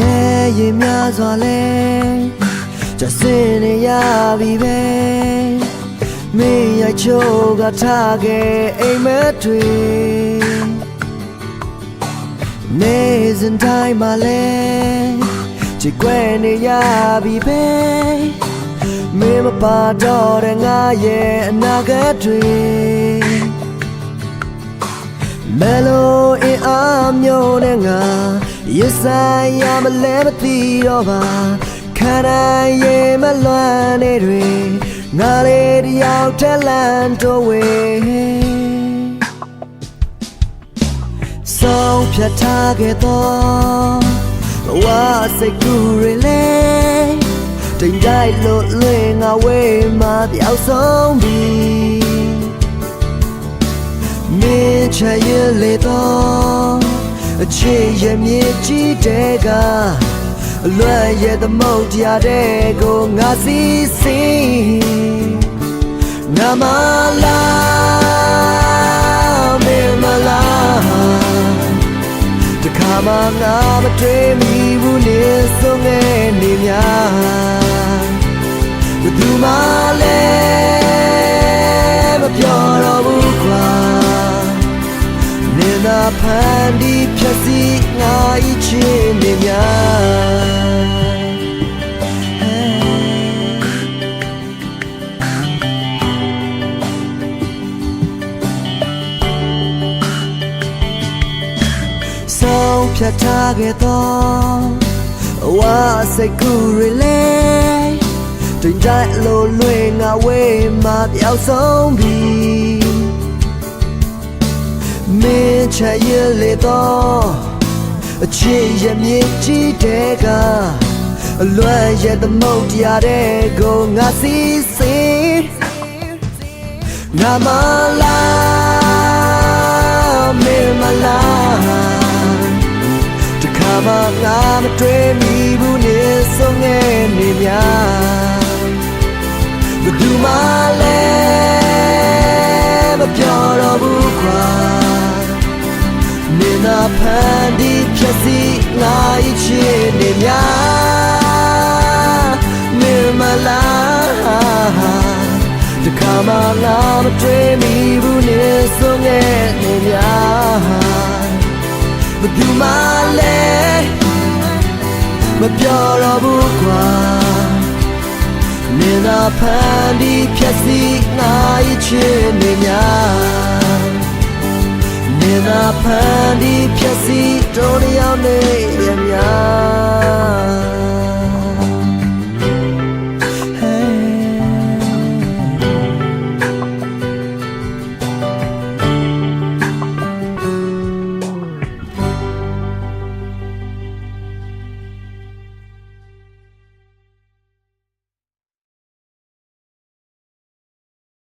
ရင်များစွာလဲကျစင်နေရပြီပဲမင်းရချိုးကထားခဲ့အိမ်မက်တွေနေစဉ်တိုင်းမှာလဲချစ်ကွယ်နေရပြီပဲမင်းမပါတော့တဲ့ငါရဲ့အနာဂတ်တွေမလိုအင်အားမျိုးနဲ့ငါ ရဆိုင်ရမလဲမသိတော့ပါခန္ဓာရဲ့မလွမ်းနေတွေငါလေးတယောက်ထက်လန့်တော့ဝေဆုံးဖြတ်ထားခဲ့တော့ဘဝစိတ်ကူးရလေတိမ်တိုက်လို့လွင်ငါဝေးမှာပျောက်ဆုံးပြီမင်းချရလေတော့ အချစ်ရဲ့မြေကြီးတဲ့ကအလွယ်ရဲ့သမုတ်တရားတဲ့ကိုငါစီစီငါမလာမင်းမလာတခါမှငါမတွေ့မိဘူးနေဆုံးငယ်နေများဘယ်သူမှလည်း ဖန်ဒီဖြတ်စီငါဤချင်းနေများဆုံးဖြတ်ထားခဲ့တော့အဝါစိတ်ကူရလေတွင်ကြိုက်လို့လွင်ငါဝေးမှာပျောက်ဆုံးပြီမင်း ချရလေတော့အချစ်ရဲ့မြေကြီးတဲ့ကအလွမ်းရဲ့သမုတ်တရားတဲ့ကိုငါစီစီငါမလာမင်းမလာတခါမှငါမတွေ့မိဘူးနေဆုံးငယ်နေများဘယ်သူမှလည်းမပြောတော့ဘူးကွာနေနာ ဖန်ဒီဖြတ်စီငါဤချစ်နေများနေမလားတခါမှငါမတွေ့မိဘူးနေဆုံးငယ်နေများဘယ်သူမှလည်းမပြောတော့ဘူးကွာနေနာဖန်ဒီဖြတ်စီငါဤချစ်နေများ နေနာဖန်ဒီဖြက်စီတော်ရရောက်နေရများ